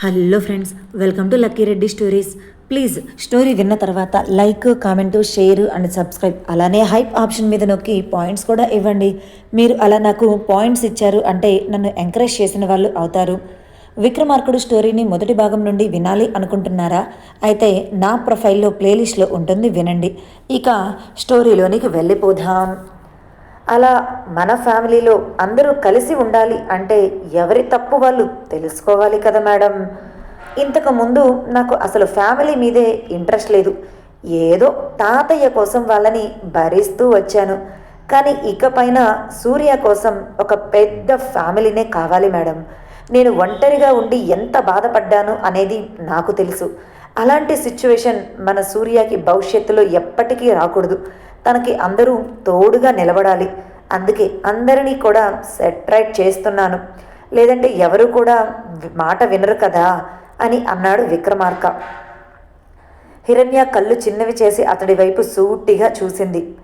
Hello friends welcome to Lucky Reddy stories. Please story విన్న తర్వాత like comment share and subscribe. అలానే hype option మీద నొక్కి points కూడా ఇవ్వండి. మీరు అలా నాకు పాయింట్స్ ఇచ్చారు అంటే నన్ను ఎంకరేజ్ చేసిన వాళ్ళు అవుతారు. విక్రమార్కుడు స్టోరీని మొదటి భాగం నుండి వినాలి అనుకుంటున్నారా? అయితే నా ప్రొఫైల్లో ప్లేలిస్ట్లో ఉంటుంది వినండి. ఇక స్టోరీలోనికి వెళ్ళిపోదాం. అలా మన ఫ్యామిలీలో అందరూ కలిసి ఉండాలి అంటే ఎవరి తప్పు వాళ్ళు తెలుసుకోవాలి కదా మేడం. ఇంతకు ముందు నాకు అసలు ఫ్యామిలీ మీదే ఇంట్రెస్ట్ లేదు. ఏదో తాతయ్య కోసం వాళ్ళని భరిస్తూ వచ్చాను. కానీ ఇకపైన సూర్య కోసం ఒక పెద్ద ఫ్యామిలీనే కావాలి మేడం. నేను ఒంటరిగా ఉండి ఎంత బాధపడ్డాను అనేది నాకు తెలుసు. అలాంటి సిచ్యువేషన్ మన సూర్యకి భవిష్యత్తులో ఎప్పటికీ రాకూడదు. తనకి అందరూ తోడుగా నిలబడాలి. అందుకే అందరినీ కూడా సెట్రైట్ చేస్తున్నాను. లేదంటే ఎవరు కూడా మాట వినరు కదా? అని అన్నాడు విక్రమార్క. హిరణ్య కళ్ళు చిన్నవి చేసి అతడి వైపు సూటిగా చూసింది.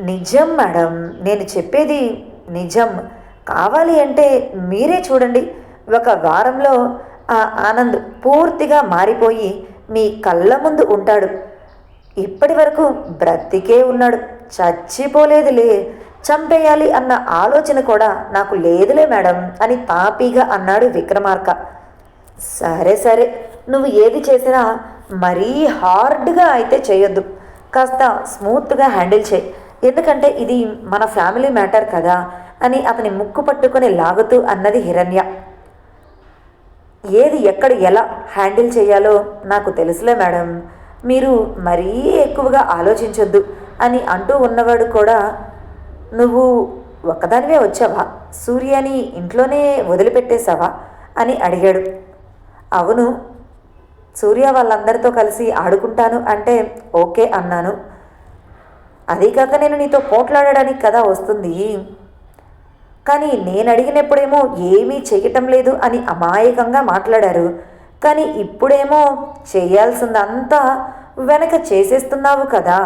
నిజం మేడం నేను చెప్పేది నిజం. కావాలి అంటే మీరే చూడండి. ఒక వారంలో ఆ ఆనంద్ పూర్తిగా మారిపోయి మీ కళ్ళ ముందు ఉంటాడు. ఇప్పటి వరకు బ్రతికే ఉన్నాడు. చచ్చిపోలేదులే. చంపేయాలి అన్న ఆలోచన కూడా నాకు లేదులే మేడం అని తాపీగా అన్నాడు విక్రమార్క. సరే సరే. నువ్వు ఏది చేసినా మరీ హార్డ్గా అయితే చేయొద్దు. కాస్త స్మూత్గా హ్యాండిల్ చేయి. ఎందుకంటే ఇది మన ఫ్యామిలీ మ్యాటర్ కదా అని అతని ముక్కు పట్టుకుని లాగుతూ అన్నది హిరణ్య. ఏది ఎక్కడ ఎలా హ్యాండిల్ చేయాలో నాకు తెలుసులే మేడం. మీరు మరీ ఎక్కువగా ఆలోచించొద్దు అని అంటూ ఉన్నవాడు కూడా నువ్వు ఒక్కదానివే వచ్చావా? సూర్యని ఇంట్లోనే వదిలిపెట్టేశావా? అని అడిగాడు. అవును సూర్య వాళ్ళందరితో కలిసి ఆడుకుంటాను అంటే ఓకే అన్నాను. అదీ కాక నేను నీతో పోట్లాడడానికి కదా వస్తుంది. కానీ నేను అడిగినప్పుడేమో ఏమీ చేయటం లేదు అని అమాయకంగా మాట్లాడారు. కానీ ఇప్పుడేమో చేయాల్సిందంతా వెనక చేసేస్తున్నావు కదా.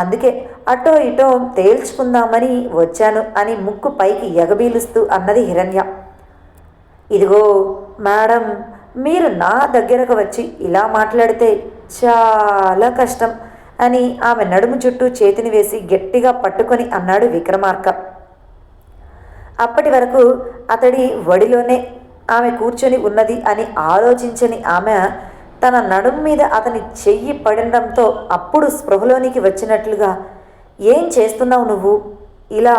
అందుకే అటో ఇటో తేల్చుకుందామని వచ్చాను అని ముక్కు పైకి ఎగబీలుస్తూ అన్నది హిరణ్య. ఇదిగో మేడం మీరు నా దగ్గరకు వచ్చి ఇలా మాట్లాడితే చాలా కష్టం అని ఆమె నడుము చుట్టూ చేతిని వేసి గట్టిగా పట్టుకొని అన్నాడు విక్రమార్క. అప్పటి వరకు అతడి వడిలోనే ఆమె కూర్చొని ఉన్నది అని ఆలోచించని ఆమె తన నడుం మీద అతని చెయ్యి పడడంతో అప్పుడు స్పృహలోనికి వచ్చినట్లుగా ఏం చేస్తున్నావు నువ్వు? ఇలా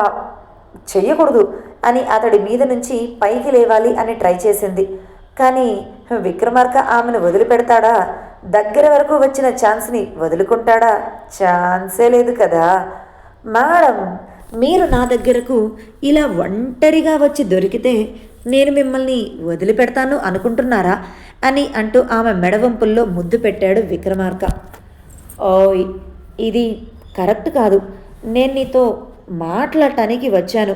చెయ్యకూడదు అని అతడి మీద నుంచి పైకి లేవాలి అని ట్రై చేసింది. కానీ విక్రమార్క ఆమెను వదిలిపెడతాడా? దగ్గర వరకు వచ్చిన ఛాన్స్ని వదులుకుంటాడా? ఛాన్సే లేదు కదా. మేడం మీరు నా దగ్గరకు ఇలా ఒంటరిగా వచ్చి దొరికితే నేను మిమ్మల్ని వదిలిపెడతాను అనుకుంటున్నారా? అని అంటూ ఆమె మెడవంపుల్లో ముద్దు పెట్టాడు విక్రమార్క. ఓయ్ ఇది కరెక్ట్ కాదు. నేను నీతో మాట్లాడటానికి వచ్చాను.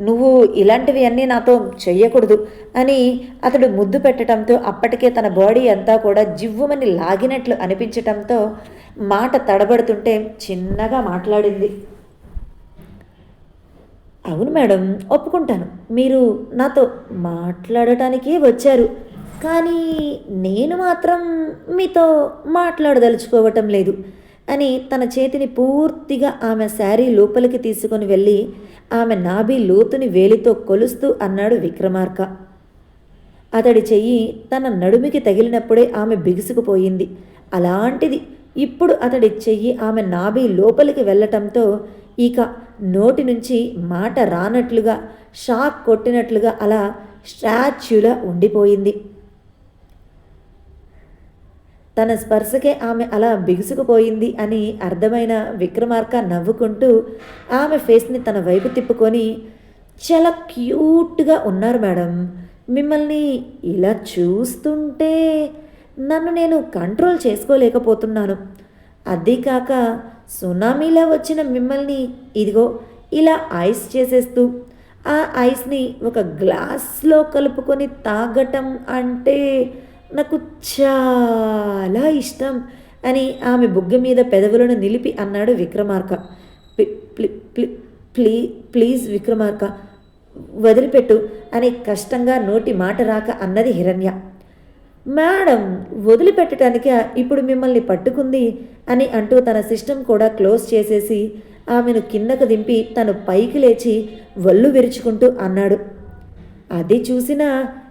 నువ్వు ఇలాంటివి అన్నీ నాతో చెయ్యకూడదు అని అతడు ముద్దు పెట్టడంతో అప్పటికే తన బాడీ అంతా కూడా జివ్వుమని లాగినట్లు అనిపించటంతో మాట తడబడుతుంటే చిన్నగా మాట్లాడింది. అవును మేడం ఒప్పుకుంటాను. మీరు నాతో మాట్లాడటానికే వచ్చారు. కానీ నేను మాత్రం మీతో మాట్లాడదలుచుకోవటం లేదు అని తన చేతిని పూర్తిగా ఆమె శారీ లోపలికి తీసుకొని వెళ్ళి ఆమె నాభి లోతుని వేలితో కొలుస్తూ అన్నాడు విక్రమార్క. అతడి చెయ్యి తన నడుమికి తగిలినప్పుడే ఆమె బిగుసుకుపోయింది. అలాంటిది ఇప్పుడు అతడి చెయ్యి ఆమె నాభి లోపలికి వెళ్ళటంతో ఇక నోటి నుంచి మాట రానట్లుగా షాక్ కొట్టినట్లుగా అలా స్టాచ్యూలా ఉండిపోయింది. తన స్పర్శకే ఆమె అలా బిగుసుకుపోయింది అని అర్థమైన విక్రమార్క నవ్వుకుంటూ ఆమె ఫేస్ని తన వైపు తిప్పుకొని చాలా క్యూట్గా ఉన్నారు మేడం. మిమ్మల్ని ఇలా చూస్తుంటే నన్ను నేను కంట్రోల్ చేసుకోలేకపోతున్నాను. అదీ కాక సునామీలా వచ్చిన మిమ్మల్ని ఇదిగో ఇలా ఐస్ చేసేస్తూ ఆ ఐస్ని ఒక గ్లాస్లో కలుపుకొని తాగటం అంటే నాకు చాలా ఇష్టం అని ఆమె బుగ్గ మీద పెదవులను నిలిపి అన్నాడు విక్రమార్క. ప్లీ ప్లీజ్ విక్రమార్క వదిలిపెట్టు అని కష్టంగా నోటి మాట రాక అన్నది హిరణ్య. మేడం వదిలిపెట్టడానికి ఇప్పుడు మిమ్మల్ని పట్టుకుంది అని అంటూ తన సిస్టమ్ కూడా క్లోజ్ చేసేసి ఆమెను కిందకు దింపి తను పైకి లేచి వల్లు విరుచుకుంటూ అన్నాడు. అది చూసిన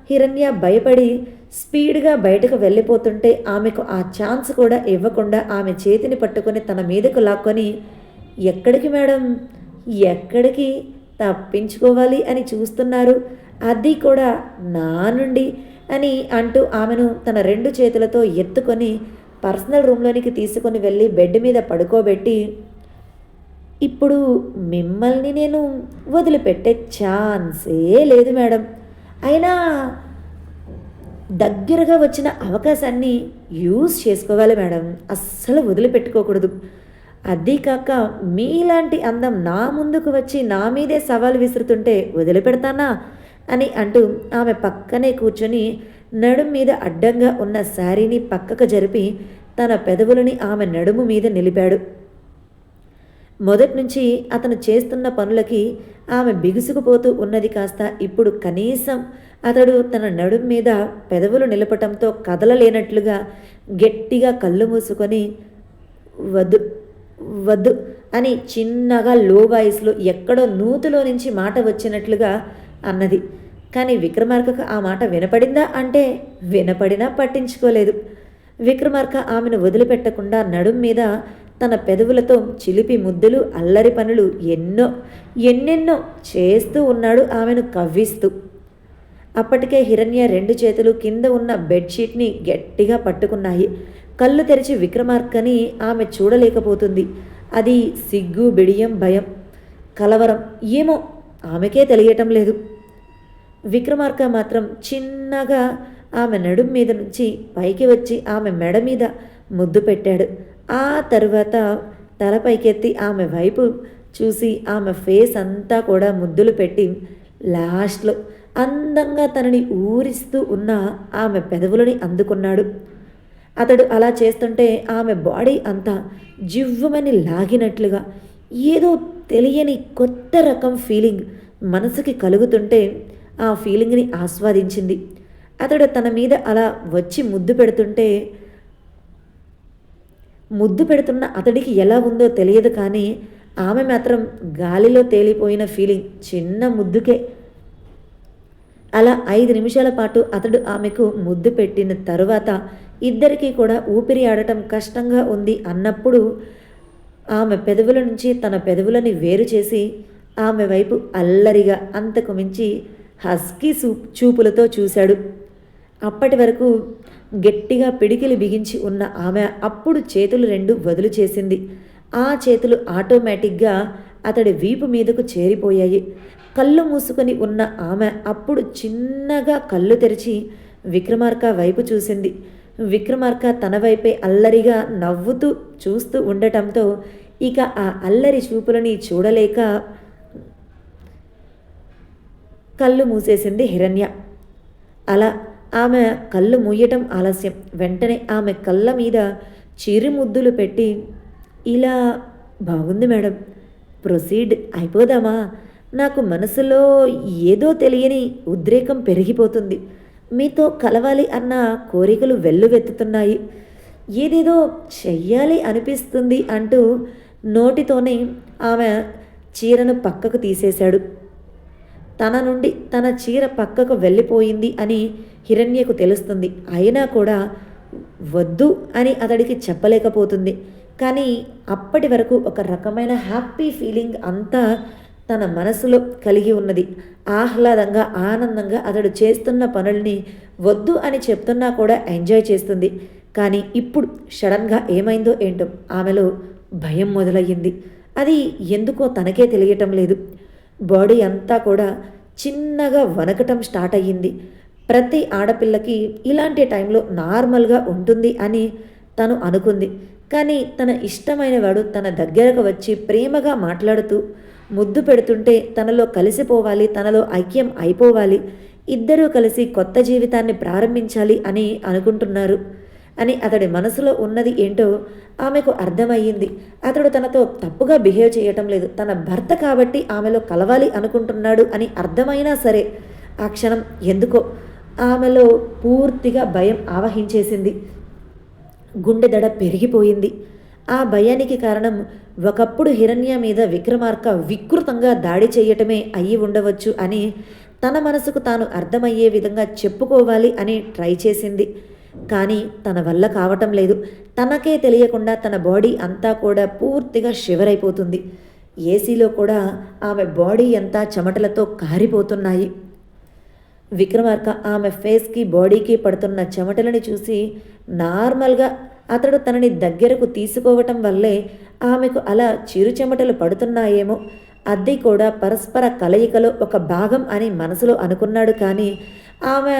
హిరణ్య భయపడి స్పీడ్గా బయటకు వెళ్ళిపోతుంటే ఆమెకు ఆ ఛాన్స్ కూడా ఇవ్వకుండా ఆమె చేతిని పట్టుకొని తన మీదకు లాక్కొని ఎక్కడికి మేడం? ఎక్కడికి? తప్పించుకోవాలి అని చూస్తున్నారు. అది కూడా నా నుండి అని అంటూ ఆమెను తన రెండు చేతులతో ఎత్తుకొని పర్సనల్ రూమ్లోనికి తీసుకొని వెళ్ళి బెడ్ మీద పడుకోబెట్టి ఇప్పుడు మిమ్మల్ని నేను వదిలిపెట్టే ఛాన్సే లేదు మేడం. అయినా దగ్గరగా వచ్చిన అవకాశాన్ని యూజ్ చేసుకోవాలి మేడం. అస్సలు వదిలిపెట్టుకోకూడదు. అదీ కాక మీలాంటి అందం నా ముందుకు వచ్చి నా మీదే సవాలు విసురుతుంటే వదిలిపెడతానా? అని అంటూ ఆమె పక్కనే కూర్చొని నడుము మీద అడ్డంగా ఉన్న శారీని పక్కకు జరిపి తన పెదవులని ఆమె నడుము మీద నిలిపాడు. మొదటి నుంచి అతను చేస్తున్న పనులకి ఆమె బిగుసుకుపోతూ ఉన్నది కాస్త ఇప్పుడు కనీసం అతడు తన నడుం మీద పెదవులు నిలపటంతో కదలలేనట్లుగా గట్టిగా కళ్ళు మూసుకొని వద్దు వద్దు అని చిన్నగా లో వాయిస్లో ఎక్కడో నూతులో నుంచి మాట వచ్చినట్లుగా అన్నది. కానీ విక్రమార్కకు ఆ మాట వినపడిందా అంటే వినపడినా పట్టించుకోలేదు. విక్రమార్క ఆమెను వదిలిపెట్టకుండా నడుం మీద తన పెదవులతో చిలిపి ముద్దులు అల్లరి పనులు ఎన్నో ఎన్నెన్నో చేస్తూ ఉన్నాడు ఆమెను కవ్విస్తూ. అప్పటికే హిరణ్య రెండు చేతులు కింద ఉన్న బెడ్షీట్ని గట్టిగా పట్టుకున్నాయి. కళ్ళు తెరిచి విక్రమార్కని ఆమె చూడలేకపోతుంది. అది సిగ్గు బిడియం భయం కలవరం ఏమో ఆమెకే తెలియటం లేదు. విక్రమార్క మాత్రం చిన్నగా ఆమె నడుం మీద నుంచి పైకి వచ్చి ఆమె మెడ మీద ముద్దు పెట్టాడు. ఆ తర్వాత తల పైకెత్తి ఆమె వైపు చూసి ఆమె ఫేస్ అంతా కూడా ముద్దులు పెట్టి లాస్ట్లో అందంగా తనని ఊరిస్తూ ఉన్న ఆమె పెదవులని అందుకున్నాడు. అతడు అలా చేస్తుంటే ఆమె బాడీ అంతా జివ్వమని లాగినట్లుగా ఏదో తెలియని కొత్త రకం ఫీలింగ్ మనసుకి కలుగుతుంటే ఆ ఫీలింగ్ని ఆస్వాదించింది. అతడు తన మీద అలా వచ్చి ముద్దు పెడుతుంటే ముద్దు పెడుతున్న అతడికి ఎలా ఉందో తెలియదు కానీ ఆమె మాత్రం గాలిలో తేలిపోయిన ఫీలింగ్ చిన్న ముద్దుకే. అలా ఐదు నిమిషాల పాటు అతడు ఆమెకు ముద్దు పెట్టిన తరువాత ఇద్దరికీ కూడా ఊపిరి ఆడటం కష్టంగా ఉంది అన్నప్పుడు ఆమె పెదవుల నుంచి తన పెదవులని వేరు చేసి ఆమె వైపు అల్లరిగా అంతకు మించి హస్కీ చూపులతో చూశాడు. అప్పటి వరకు గట్టిగా పిడికిలి బిగించి ఉన్న ఆమె అప్పుడు చేతులు రెండు వదులు చేసింది. ఆ చేతులు ఆటోమేటిక్గా అతడి వీపు మీదకు చేరిపోయాయి. కళ్ళు మూసుకొని ఉన్న ఆమె అప్పుడు చిన్నగా కళ్ళు తెరిచి విక్రమార్క వైపు చూసింది. విక్రమార్క తన వైపే అల్లరిగా నవ్వుతూ చూస్తూ ఉండటంతో ఇక ఆ అల్లరి చూపులని చూడలేక కళ్ళు మూసేసింది హిరణ్య. అలా ఆమె కళ్ళు మూయటం ఆలస్యం. వెంటనే ఆమె కళ్ళ మీద చిరుముద్దులు పెట్టి ఇలా బాగుంది మేడం. ప్రొసీడ్ అయిపోదామా? నాకు మనసులో ఏదో తెలియని ఉద్రేకం పెరిగిపోతుంది. మీతో కలవాలి అన్న కోరికలు వెల్లువెత్తుతున్నాయి. ఏదేదో చెయ్యాలి అనిపిస్తుంది అంటూ నోటితోనే ఆమె చీరను పక్కకు తీసేశాడు. తన నుండి తన చీర పక్కకు వెళ్ళిపోయింది అని హిరణ్యకు తెలుస్తుంది. అయినా కూడా వద్దు అని అతడికి చెప్పలేకపోతుంది. కానీ అప్పటి వరకు ఒక రకమైన హ్యాపీ ఫీలింగ్ అంతా తన మనసులో కలిగి ఉన్నది. ఆహ్లాదంగా ఆనందంగా అతడు చేస్తున్న పనుల్ని వద్దు అని చెప్తున్నా కూడా ఎంజాయ్ చేస్తుంది. కానీ ఇప్పుడు సడన్గా ఏమైందో ఏంటో ఆమెలో భయం మొదలయ్యింది. అది ఎందుకో తనకే తెలియటం లేదు. బాడీ అంతా కూడా చిన్నగా వనకటం స్టార్ట్ అయ్యింది. ప్రతి ఆడపిల్లకి ఇలాంటి టైంలో నార్మల్గా ఉంటుంది అని తను అనుకుంది. కానీ తన ఇష్టమైన వాడు తన దగ్గరకు వచ్చి ప్రేమగా మాట్లాడుతూ ముద్దు పెడుతుంటే తనలో కలిసిపోవాలి తనలో ఐక్యం అయిపోవాలి ఇద్దరూ కలిసి కొత్త జీవితాన్ని ప్రారంభించాలి అని అనుకుంటున్నారు. అని అతడి మనసులో ఉన్నది ఏంటో ఆమెకు అర్థమయ్యింది. అతడు తనతో తప్పుగా బిహేవ్ చేయటం లేదు. తన భర్త కాబట్టి ఆమెలో కలవాలి అనుకుంటున్నాడు అని అర్థమైనా సరే ఆ క్షణం ఎందుకో ఆమెలో పూర్తిగా భయం ఆవహించేసింది. గుండె దడ పెరిగిపోయింది. ఆ భయానికి కారణం ఒకప్పుడు హిరణ్య మీద విక్రమార్క వికృతంగా దాడి చేయటమే అయ్యి ఉండవచ్చు అని తన మనసుకు తాను అర్థమయ్యే విధంగా చెప్పుకోవాలి అని ట్రై చేసింది. కానీ తన వల్ల కావటం లేదు. తనకే తెలియకుండా తన బాడీ అంతా కూడా పూర్తిగా షివర్ అయిపోతుంది ఏసీలో కూడా ఆమె బాడీ అంతా చెమటలతో కారిపోతున్నాయి. విక్రమార్క ఆమె ఫేస్కి బాడీకి పడుతున్న చెమటలని చూసి నార్మల్గా అతడు తనని దగ్గరకు తీసుకోవటం వల్లే ఆమెకు అలా చిరు చెమటలు పడుతున్నాయేమో. అద్దె కూడా పరస్పర కలయికలో ఒక భాగం అని మనసులో అనుకున్నాడు కానీ ఆమె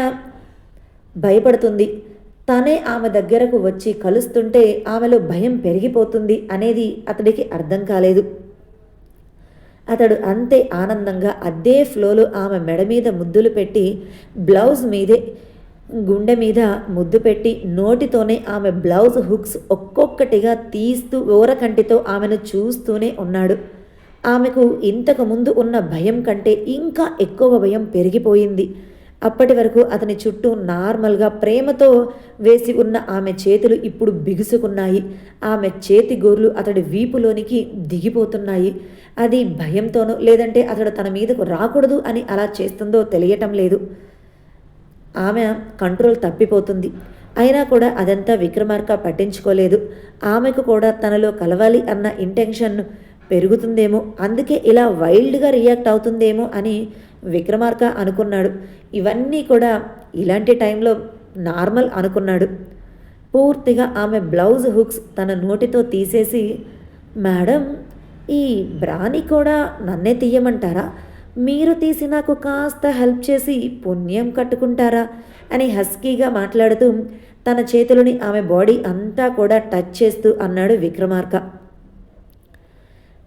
భయపడుతుంది. తనే ఆమె దగ్గరకు వచ్చి కలుస్తుంటే ఆమెలో భయం పెరిగిపోతుంది అనేది అతడికి అర్థం కాలేదు. అతడు అంతే ఆనందంగా అదే ఫ్లోలో ఆమె మెడ మీద ముద్దులు పెట్టి బ్లౌజ్ మీదే గుండె మీద ముద్దు పెట్టి నోటితోనే ఆమె బ్లౌజ్ హుక్స్ ఒక్కొక్కటిగా తీస్తూ ఓరకంటితో ఆమెను చూస్తూనే ఉన్నాడు. ఆమెకు ఇంతకు ముందు ఉన్న భయం కంటే ఇంకా ఎక్కువ భయం పెరిగిపోయింది. అప్పటి వరకు అతని చుట్టూ నార్మల్గా ప్రేమతో వేసి ఉన్న ఆమె చేతులు ఇప్పుడు బిగుసుకున్నాయి. ఆమె చేతి గోర్లు అతడి వీపులోనికి దిగిపోతున్నాయి. అది భయంతోనో లేదంటే అతడు తన మీదకు రాకూడదు అని అలా చేస్తుందో తెలియటం లేదు. ఆమె కంట్రోల్ తప్పిపోతుంది. అయినా కూడా అదంతా విక్రమార్క పట్టించుకోలేదు. ఆమెకు కూడా తనలో కలవాలి అన్న ఇంటెన్షన్ పెరుగుతుందేమో అందుకే ఇలా వైల్డ్గా రియాక్ట్ అవుతుందేమో అని విక్రమార్క అనుకున్నాడు. ఇవన్నీ కూడా ఇలాంటి టైంలో నార్మల్ అనుకున్నాడు. పూర్తిగా ఆమె బ్లౌజ్ హుక్స్ తన నోటితో తీసేసి మేడం ఈ బ్రాని కూడా నన్నే తీయమంటారా? మీరు తీసి నాకు కాస్త హెల్ప్ చేసి పుణ్యం కట్టుకుంటారా? అని హస్కీగా మాట్లాడుతూ తన చేతులని ఆమె బాడీ అంతా కూడా టచ్ చేస్తూ అన్నాడు విక్రమార్క.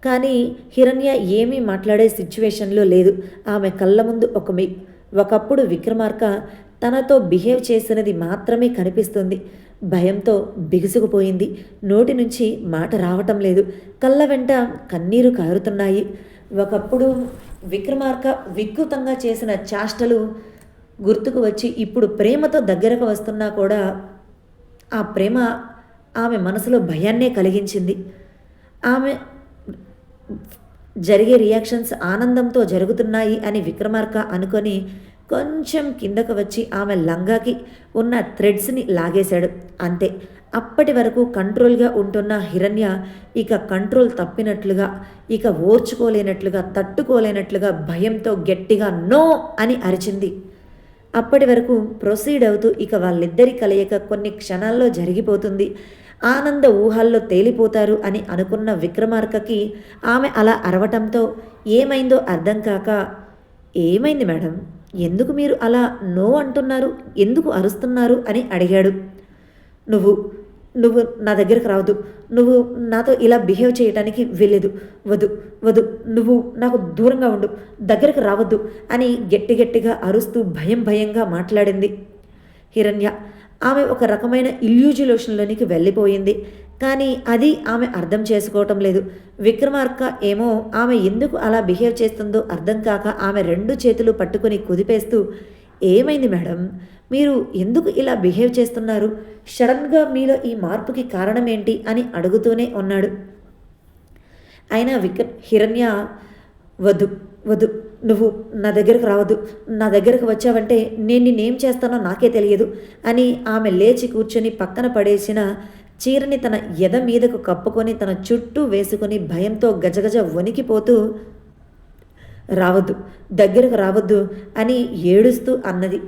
కానీ హిరణ్య ఏమీ మాట్లాడే సిచ్యువేషన్లో లేదు. ఆమె కళ్ళ ముందు ఒక మీ ఒకప్పుడు విక్రమార్క తనతో బిహేవ్ చేసినది మాత్రమే కనిపిస్తుంది. భయంతో బిగుసుకుపోయింది. నోటి నుంచి మాట రావటం లేదు. కళ్ళ వెంట కన్నీరు కారుతున్నాయి. ఒకప్పుడు విక్రమార్క వికృతంగా చేసిన చేష్టలు గుర్తుకు వచ్చి ఇప్పుడు ప్రేమతో దగ్గరకు వస్తున్నా కూడా ఆ ప్రేమ ఆమె మనసులో భయాన్నే కలిగించింది. ఆమె జరిగే రియాక్షన్స్ ఆనందంతో జరుగుతున్నాయి అని విక్రమార్క అనుకొని కొంచెం కిందకు వచ్చి ఆమె లంగాకి ఉన్న థ్రెడ్స్ని లాగేశాడు. అంతే. అప్పటి వరకు కంట్రోల్గా ఉంటున్న హిరణ్య ఇక కంట్రోల్ తప్పినట్లుగా ఇక ఓర్చుకోలేనట్లుగా తట్టుకోలేనట్లుగా భయంతో గట్టిగా నో అని అరిచింది. అప్పటి వరకు ప్రొసీడ్ అవుతూ ఇక వాళ్ళిద్దరి కలయిక కొన్ని క్షణాల్లో జరిగిపోతుంది. ఆనంద ఊహల్లో తేలిపోతారు అని అనుకున్న విక్రమార్కకి ఆమె అలా అరవటంతో ఏమైందో అర్థం కాక ఏమైంది మేడం? ఎందుకు మీరు అలా నో అంటున్నారు? ఎందుకు అరుస్తున్నారు? అని అడిగాడు. నువ్వు నువ్వు నా దగ్గరకు రావద్దు. నువ్వు నాతో ఇలా బిహేవ్ చేయడానికి వెళ్ళేదు వద్దు వద్దు. నువ్వు నాకు దూరంగా ఉండు. దగ్గరకు రావద్దు అని గట్టి గట్టిగా అరుస్తూ భయం భయంగా మాట్లాడింది. హిరణ్య ఆమె ఒక రకమైన ఇల్యూజులేషన్లోనికి వెళ్ళిపోయింది. కానీ అది ఆమె అర్థం చేసుకోవటం లేదు. విక్రమార్క ఏమో ఆమె ఎందుకు అలా బిహేవ్ చేస్తుందో అర్థం కాక ఆమె రెండు చేతులు పట్టుకుని కుదిపేస్తూ ఏమైంది మేడం? మీరు ఎందుకు ఇలా బిహేవ్ చేస్తున్నారు? సడన్గా మీలో ఈ మార్పుకి కారణం ఏంటి అని అడుగుతూనే ఉన్నాడు. అయినా విక్ర హిరణ్య వద్దు వద్దు నువ్వు నా దగ్గరకు రావద్దు. నా దగ్గరకు వచ్చావంటే నేను నిన్నేం చేస్తానో నాకే తెలియదు అని ఆమె లేచి కూర్చొని పక్కన పడేసిన చీరని తన ఎద మీదకు కప్పుకొని తన చుట్టూ వేసుకొని భయంతో గజగజ వణికిపోతూ రావద్దు దగ్గరకు రావద్దు అని ఏడుస్తూ అన్నది.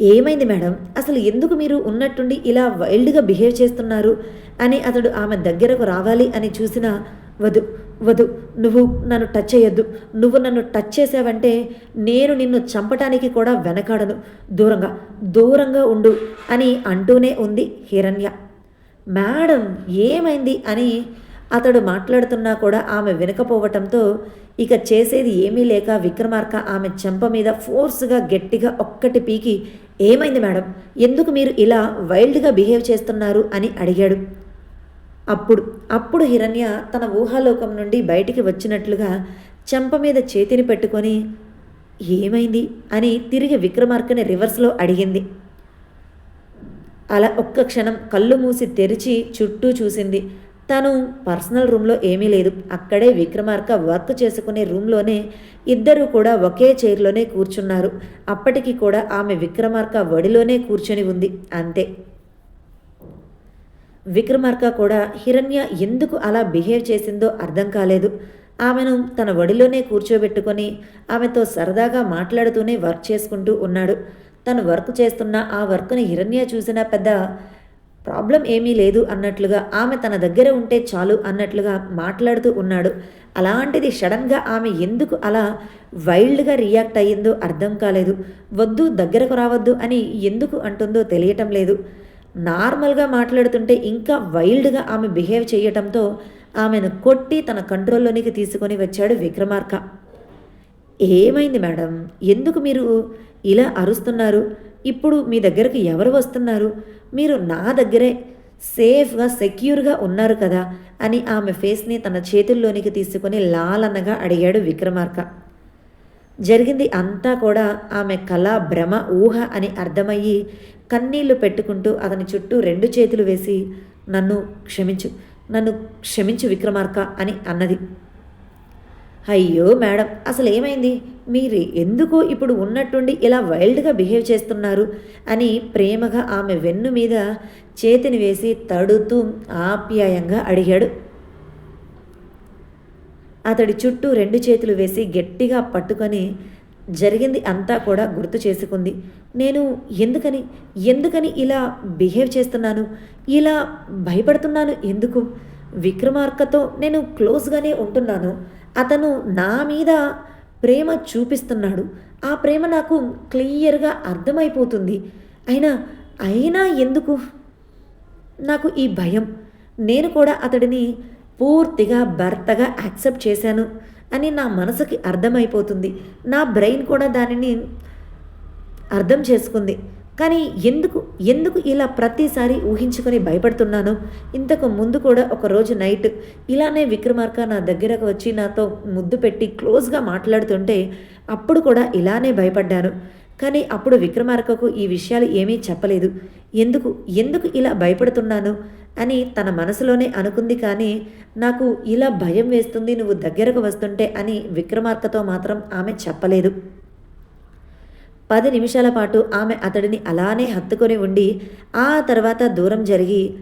ఏమైంది మేడం? అసలు ఎందుకు మీరు ఉన్నట్టుండి ఇలా వైల్డ్గా బిహేవ్ చేస్తున్నారు? అని అతడు ఆమె దగ్గరకు రావాలి అని చూసినా వధు వదు నువ్వు నన్ను టచ్ చేయొద్దు. నువ్వు నన్ను టచ్ చేసావంటే నేను నిన్ను చంపటానికి కూడా వెనకాడను. దూరంగా దూరంగా ఉండు అని అంటూనే ఉంది హిరణ్య. మేడం ఏమైంది? అని అతడు మాట్లాడుతున్నా కూడా ఆమె వినకపోవటంతో ఇక చేసేది ఏమీ లేక విక్రమార్క ఆమె చెంప మీద ఫోర్స్గా గట్టిగా ఒక్కటి పీకి ఏమైంది మేడం? ఎందుకు మీరు ఇలా వైల్డ్గా బిహేవ్ చేస్తున్నారు? అని అడిగాడు. అప్పుడు అప్పుడు హిరణ్య తన ఊహాలోకం నుండి బయటికి వచ్చినట్లుగా చెంప మీద చేతిని పెట్టుకొని ఏమైంది? అని తిరిగి విక్రమార్కని రివర్స్లో అడిగింది. అలా ఒక్క క్షణం కళ్ళు మూసి తెరిచి చుట్టూ చూసింది. తను పర్సనల్ రూమ్లో ఏమీ లేదు. అక్కడే విక్రమార్క వర్క్ చేసుకునే రూమ్లోనే ఇద్దరూ కూడా ఒకే చైర్లోనే కూర్చున్నారు. అప్పటికి కూడా ఆమె విక్రమార్క వడిలోనే కూర్చొని ఉంది. అంతే. విక్రమార్క కూడా హిరణ్య ఎందుకు అలా బిహేవ్ చేసిందో అర్థం కాలేదు. ఆమెను తన వడిలోనే కూర్చోబెట్టుకొని ఆమెతో సరదాగా మాట్లాడుతూనే వర్క్ చేసుకుంటూ ఉన్నాడు. తను వర్క్ చేస్తున్న ఆ వర్క్ని హిరణ్య చూసిన పెద్ద ప్రాబ్లం ఏమీ లేదు అన్నట్లుగా ఆమె తన దగ్గర ఉంటే చాలు అన్నట్లుగా మాట్లాడుతూ ఉన్నాడు. అలాంటిది సడన్గా ఆమె ఎందుకు అలా వైల్డ్గా రియాక్ట్ అయ్యిందో అర్థం కాలేదు. వద్దు దగ్గరకు రావద్దు అని ఎందుకు అంటుందో తెలియటం లేదు. నార్మల్గా మాట్లాడుతుంటే ఇంకా వైల్డ్గా ఆమె బిహేవ్ చేయటంతో ఆమెను కొట్టి తన కంట్రోల్లోనికి తీసుకొని వచ్చాడు విక్రమార్క. ఏమైంది మేడం? ఎందుకు మీరు ఇలా అరుస్తున్నారు? ఇప్పుడు మీ దగ్గరకు ఎవరు వస్తున్నారు? మీరు నా దగ్గరే సేఫ్గా సెక్యూర్గా ఉన్నారు కదా అని ఆమె ఫేస్ని తన చేతుల్లోనికి తీసుకొని లాలన్నగా అడిగాడు విక్రమార్క. జరిగింది అంతా కూడా ఆమె కళ భ్రమ ఊహ అని అర్థమయ్యి కన్నీళ్ళు పెట్టుకుంటూ అతని చుట్టూ రెండు చేతులు వేసి నన్ను క్షమించు నన్ను క్షమించు విక్రమార్క అని అన్నది. అయ్యో మేడం అసలు ఏమైంది? మీరు ఎందుకు ఇప్పుడు ఉన్నట్టుండి ఇలా వైల్డ్గా బిహేవ్ చేస్తున్నారు? అని ప్రేమగా ఆమె వెన్ను మీద చేతిని వేసి తడుతూ ఆప్యాయంగా అడిగాడు. అతడి చుట్టూ రెండు చేతులు వేసి గట్టిగా పట్టుకొని జరిగింది అంతా కూడా గుర్తు చేసుకుంది. నేను ఎందుకని ఎందుకని ఇలా బిహేవ్ చేస్తున్నాను? ఇలా భయపడుతున్నాను ఎందుకు? విక్రమార్కతో నేను క్లోజ్గానే ఉంటున్నాను. అతను నా మీద ప్రేమ చూపిస్తున్నాడు. ఆ ప్రేమ నాకు క్లియర్గా అర్థమైపోతుంది. అయినా అయినా ఎందుకు? నాకు ఈ భయం. నేను కూడా అతడిని పూర్తిగా భర్తగా యాక్సెప్ట్ చేశాను. అని నా మనసుకి అర్థమైపోతుంది. నా బ్రెయిన్ కూడా దానిని అర్థం చేసుకుంది. కానీ ఎందుకు ఎందుకు ఇలా ప్రతిసారి ఊహించుకొని భయపడుతున్నాను? ఇంతకు ముందు కూడా ఒకరోజు నైట్ ఇలానే విక్రమార్క నా దగ్గరకు వచ్చి నాతో ముద్దు పెట్టి క్లోజ్గా మాట్లాడుతుంటే అప్పుడు కూడా ఇలానే భయపడ్డాను. కానీ అప్పుడు విక్రమార్కకు ఈ విషయాలు ఏమీ చెప్పలేదు. ఎందుకు ఎందుకు ఇలా భయపడుతున్నాను? అని తన మనసులోనే అనుకుంది కానీ నాకు ఇలా భయం వేస్తుంది నువ్వు దగ్గరకు వస్తుంటే అని విక్రమార్కతో మాత్రం ఆమె చెప్పలేదు. పది నిమిషాల పాటు ఆమె అతడిని అలానే హత్తుకొని ఉండి ఆ తర్వాత దూరం జరిగి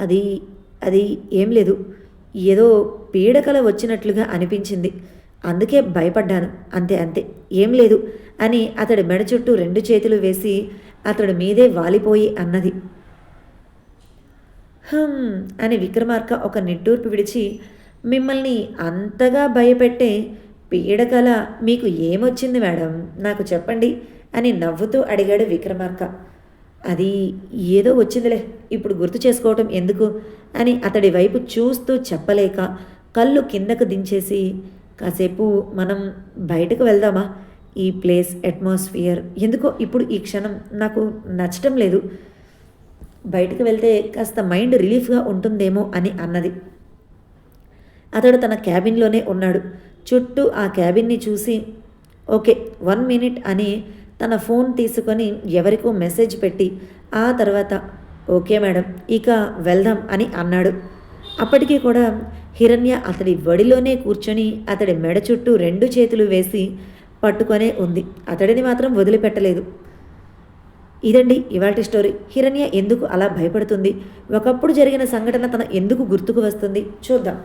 అది అది ఏం లేదు. ఏదో పీడకల వచ్చినట్లుగా అనిపించింది. అందుకే భయపడ్డాను. అంతే అంతే. ఏం లేదు అని అతడి మెడ చుట్టూ రెండు చేతులు వేసి అతడు మీదే వాలిపోయి అన్నది. హమ్ అని విక్రమార్క ఒక నిట్టూర్పు విడిచి మిమ్మల్ని అంతగా భయపెట్టే పీడకల మీకు ఏమొచ్చింది మేడం? నాకు చెప్పండి అని నవ్వుతూ అడిగాడు విక్రమార్క. అది ఏదో వచ్చిందిలే ఇప్పుడు గుర్తు చేసుకోవటం ఎందుకు? అని అతడి వైపు చూస్తూ చెప్పలేక కళ్ళు కిందకు దించేసి కాసేపు మనం బయటకు వెళ్దామా? ఈ ప్లేస్ అట్మాస్ఫియర్. ఎందుకో ఇప్పుడు ఈ క్షణం నాకు నచ్చటం లేదు. బయటకు వెళ్తే కాస్త మైండ్ రిలీఫ్గా ఉంటుందేమో అని అన్నది. అతడు తన క్యాబిన్లోనే ఉన్నాడు. చుట్టూ ఆ క్యాబిన్ని చూసి ఓకే వన్ మినిట్ అని తన ఫోన్ తీసుకొని ఎవరికో మెసేజ్ పెట్టి ఆ తర్వాత ఓకే మేడం ఇక వెళ్దాం అని అన్నాడు. అప్పటికీ కూడా హిరణ్య అతడి వడిలోనే కూర్చొని అతడి మెడ చుట్టూ రెండు చేతులు వేసి పట్టుకొనే ఉంది. అతడిని మాత్రం వదిలిపెట్టలేదు. ఇదండి ఇవాటి స్టోరీ. హిరణ్య ఎందుకు అలా భయపడుతుంది? ఒకప్పుడు జరిగిన సంఘటన తన ఎందుకు గుర్తుకు వస్తుంది? చూద్దాం.